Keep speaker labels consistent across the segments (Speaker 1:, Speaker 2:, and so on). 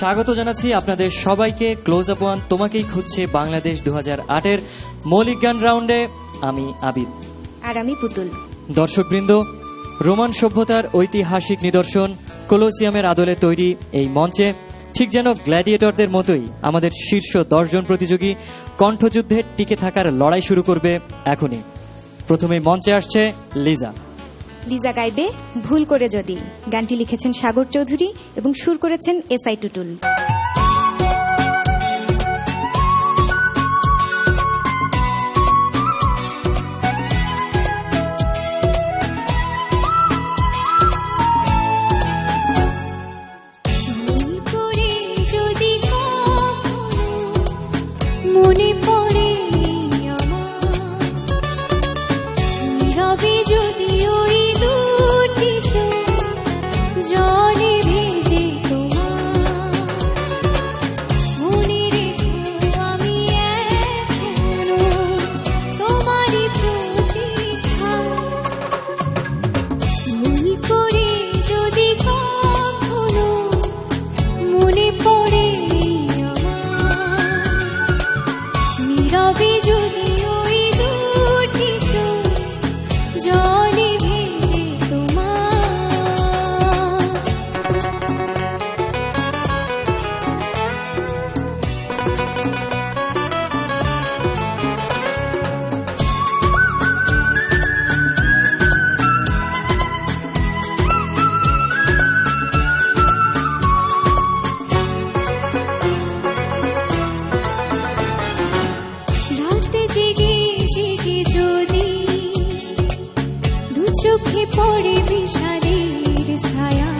Speaker 1: স্বাগত জানাচ্ছি আপনাদের সবাইকে। ক্লোজ আপ ওয়ান তোমাকেই খুঁজছে বাংলাদেশ দু এর মৌলিক গান রাউন্ডে। আমি আবিদ
Speaker 2: আর আমি পুতুল।
Speaker 1: দর্শকবৃন্দ রোমান সভ্যতার ঐতিহাসিক নিদর্শন কোলোসিয়ামের আদলে তৈরি এই মঞ্চে ঠিক যেন গ্ল্যাডিয়েটরদের মতোই আমাদের শীর্ষ দশজন প্রতিযোগী কণ্ঠযুদ্ধে টিকে থাকার লড়াই শুরু করবে এখনই। প্রথমে মঞ্চে আসছে লিজা।
Speaker 2: লিজা গাইবে, ভুল করে যদি। গানটি লিখেছেন সাগর চৌধুরী এবং সুর করেছেন এস আই টুটুল।
Speaker 3: যদি ওই দুটি ছায়া,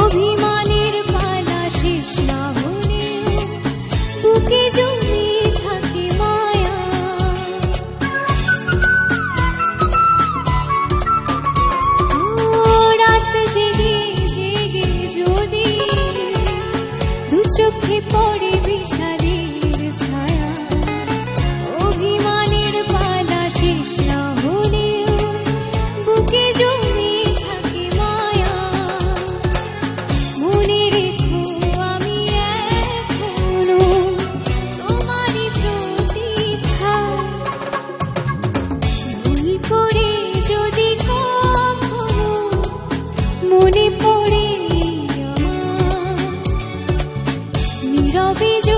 Speaker 3: অভিমানের পালা শেষ থাকে মায়া। রাত জেগে জেগে যদি দু চোখে ছায়া, অভিমানের পালা শেষ না মনে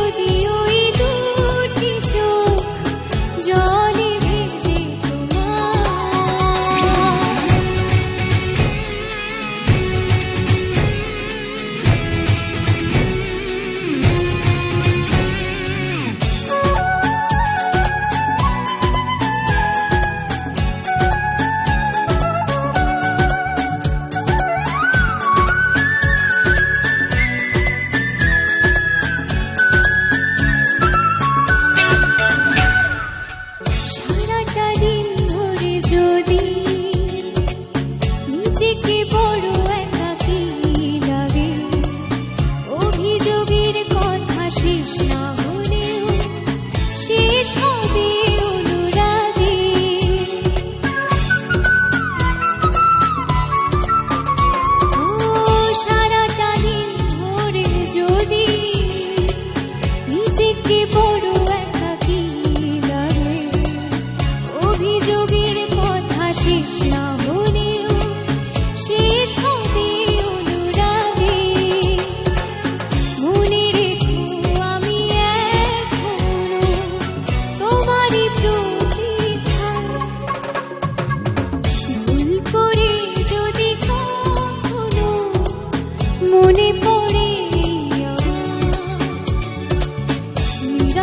Speaker 3: She